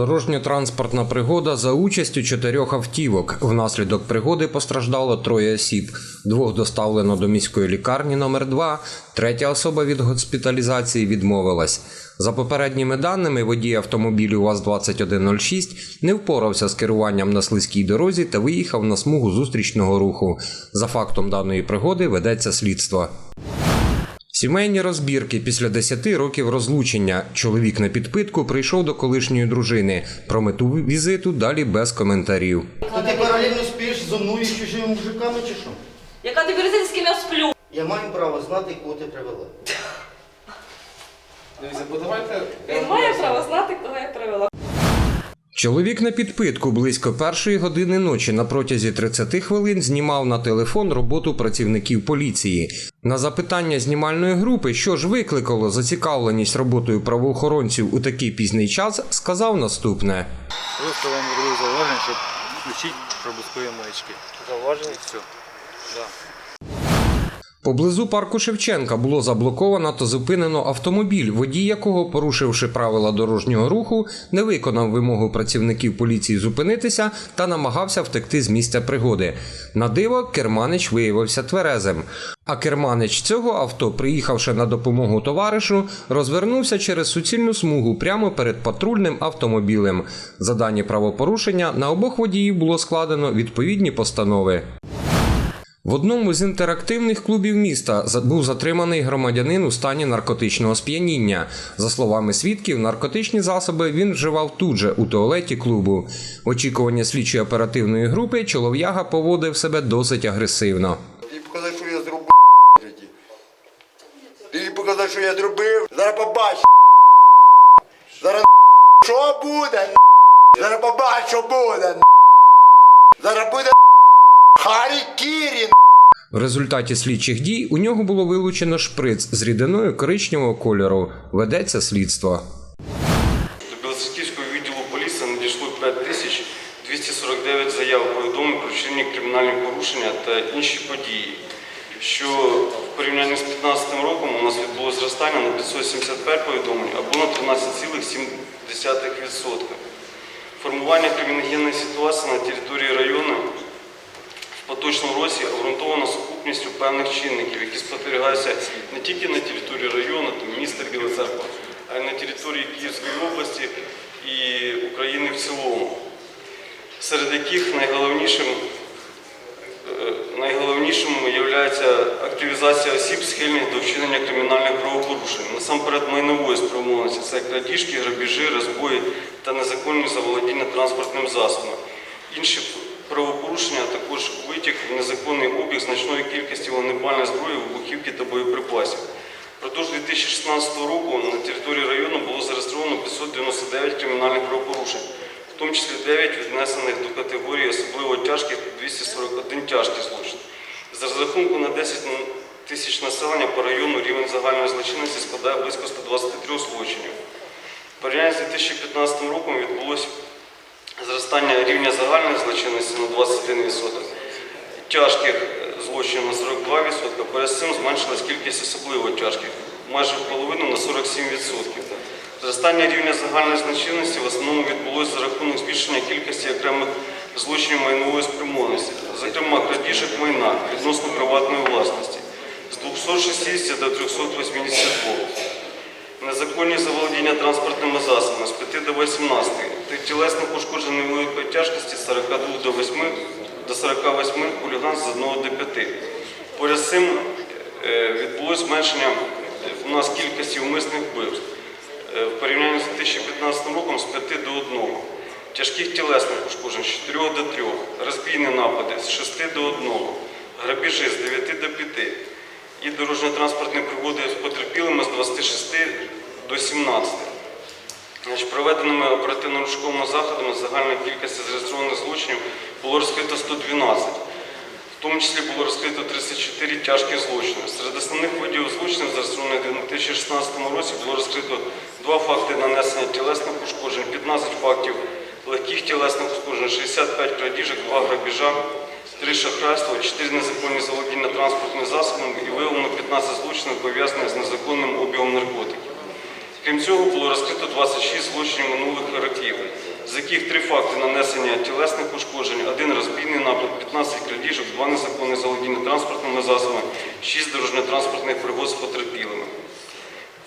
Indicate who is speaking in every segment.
Speaker 1: Дорожньо-транспортна пригода за участю чотирьох автівок. Внаслідок пригоди постраждало троє осіб. Двох доставлено до міської лікарні номер 2 Третя особа від госпіталізації відмовилась. За попередніми даними, водій автомобілю УАЗ-2106 не впорався з керуванням на слизькій дорозі та виїхав на смугу зустрічного руху. За фактом даної пригоди ведеться слідство. Сімейні розбірки після 10 років розлучення. Чоловік на підпитку прийшов до колишньої дружини. Про мету візиту далі без коментарів.
Speaker 2: То ти паралельно спиш зо мною і з чужими мужиками чи що?
Speaker 3: Яка тобі різниця, з ким я сплю?
Speaker 2: Я маю право знати, кого ти привела.
Speaker 4: Дивіться.
Speaker 3: Він має право знати, кого я привела.
Speaker 1: Чоловік на підпитку близько першої години ночі на протязі 30 хвилин знімав на телефон роботу працівників поліції. На запитання знімальної групи, що ж викликало зацікавленість роботою правоохоронців у такий пізній час, сказав наступне.
Speaker 4: Просто вам зауваження, щоб включити пробузкові маячки. Зауваження? Все. Да.
Speaker 1: Поблизу парку Шевченка було заблоковано та зупинено автомобіль, водій якого, порушивши правила дорожнього руху, не виконав вимогу працівників поліції зупинитися та намагався втекти з місця пригоди. На диво, керманич виявився тверезим. А керманич цього авто, приїхавши на допомогу товаришу, розвернувся через суцільну смугу прямо перед патрульним автомобілем. За дані правопорушення на обох водіїв було складено відповідні постанови. В одному з інтерактивних клубів міста був затриманий громадянин у стані наркотичного сп'яніння. За словами свідків, наркотичні засоби він вживав тут же у туалеті клубу. Очікування слідчої оперативної групи чолов'яга поводив себе досить агресивно.
Speaker 5: Тобі показати, що я зробив в житті. Тобі показати, що я зробив. Зараз побачиш. Зараз що буде? Зараз побачиш, що буде. Зараз буде Харі Кірі.
Speaker 1: В результаті слідчих дій у нього було вилучено шприц з рідиною коричневого кольору. Ведеться слідство.
Speaker 6: До Білоцерківського відділу поліції надійшло 5249 заяв повідомлень про вчинення кримінальних порушення та інші події, що в порівнянні з 2015 роком у нас відбулося зростання на 575 повідомлень або на 13,7%. Формування криміногенної ситуації на території району поточному році обґрунтовано сукупністю певних чинників, які спостерігаються не тільки на території району, міста Біла Церква, а й на території Київської області і України в цілому, серед яких найголовнішим, е, найголовнішим є активізація осіб, схильних до вчинення кримінальних правопорушень. Насамперед майнової спрямованості це крадіжки, грабіжі, розбої та незаконні заволодіння транспортним засобом. Інші правопорушення також витік в незаконний обіг значної кількості вогнепальної зброї, вибухівки та боєприпасів. Продовж 2016 року на території району було зареєстровано 599 кримінальних правопорушень, в тому числі 9 віднесених до категорії особливо тяжких 241 тяжкий злочин. За розрахунку на 10 тисяч населення по району рівень загальної злочинності складає близько 123 злочинів. В порівнянні з 2015 роком відбулося зростання рівня загальної злочинності на 21%, тяжких злочинів на 42%, перед цим зменшилась кількість особливо тяжких майже в половину на 47%. Зростання рівня загальної злочинності в основному відбулося за рахунок збільшення кількості окремих злочинів майнової спрямованості, зокрема крадіжок майна відносно приватної власності з 260 до 382. Незаконні заволодіння транспортними засобами з 5 до 18, та тілесних ушкоджень невеликої тяжкості з 42 до 8 до 48, хуліганств з 1 до 5. Поряд з цим е, відбулося зменшення у нас кількості умисних вбивств е, в порівнянні з 2015 роком з 5 до 1, тяжких тілесних ушкоджень з 4 до 3, розбійні напади з 6 до 1, грабіжі з 9 до 5 і дорожньо-транспортні пригоди з потерпілими з 26 до 17. Проведеними оперативно-розшуковими заходами загальна кількість зареєстрованих злочинів було розкрито 112. В тому числі було розкрито 34 тяжкі злочини. Серед основних видів злочинів, зареєстрованих у 2016 році, було розкрито два факти нанесення тілесних ушкоджень, 15 фактів легких тілесних ушкоджень, 65 крадіжок, 2 грабіжа, 3 шахрайства, 4 незаконні заволодіння транспортним засобом і виявлено 15 злочинів, пов'язаних з незаконним обігом наркотиків. Крім цього, було розкрито 26 злочинів минулих років, з яких три факти нанесення тілесних ушкоджень, один розбійний напад, 15 крадіжок, два незаконні заволодіння транспортними засобами, 6 дорожньо-транспортних пригод з потерпілими.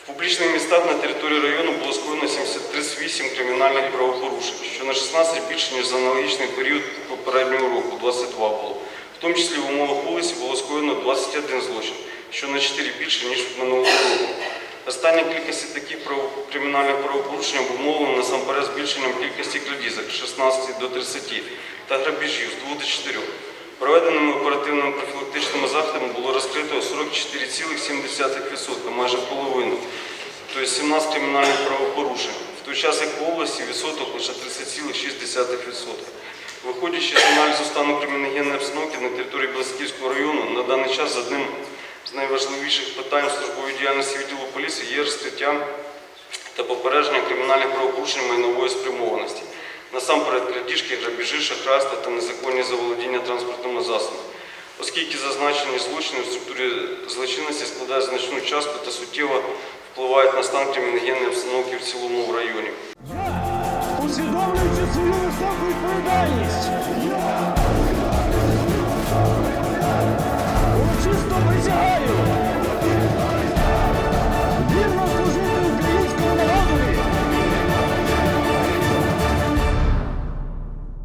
Speaker 6: В публічних містах на території району було скоєно 38 кримінальних правопорушень, що на 16 більше, ніж за аналогічний період попереднього року, 22 було. В тому числі в умовах вулиці було скоєно 21 злочин, що на 4 більше, ніж минулого року. Остання кількість таких кримінальних правопорушень обумовлена насамперед збільшенням кількості крадізок з 16 до 30 та грабіжів з 2 до 4. Проведеними оперативними профілактичними заходами було розкрито 44,7%, майже половину, тобто 17 кримінальних правопорушень, в той час як в області відсоток лише 30,6%. Виходячи з аналізу стану криміногенної обстановки на території Білоцерківського району, на даний час одним з найважливіших питань службової діяльності відділу поліції є розкриття та попередження кримінальних правопорушень майнової спрямованості. Насамперед крадіжки, грабіжі, шахрайства та незаконні заволодіння транспортними засобами. Оскільки зазначені злочини в структурі злочинності складають значну частку та суттєво впливають на стан криміногенної обстановки в цілому в районі.
Speaker 7: Я, усвідомлюючи свою високу відповідальність,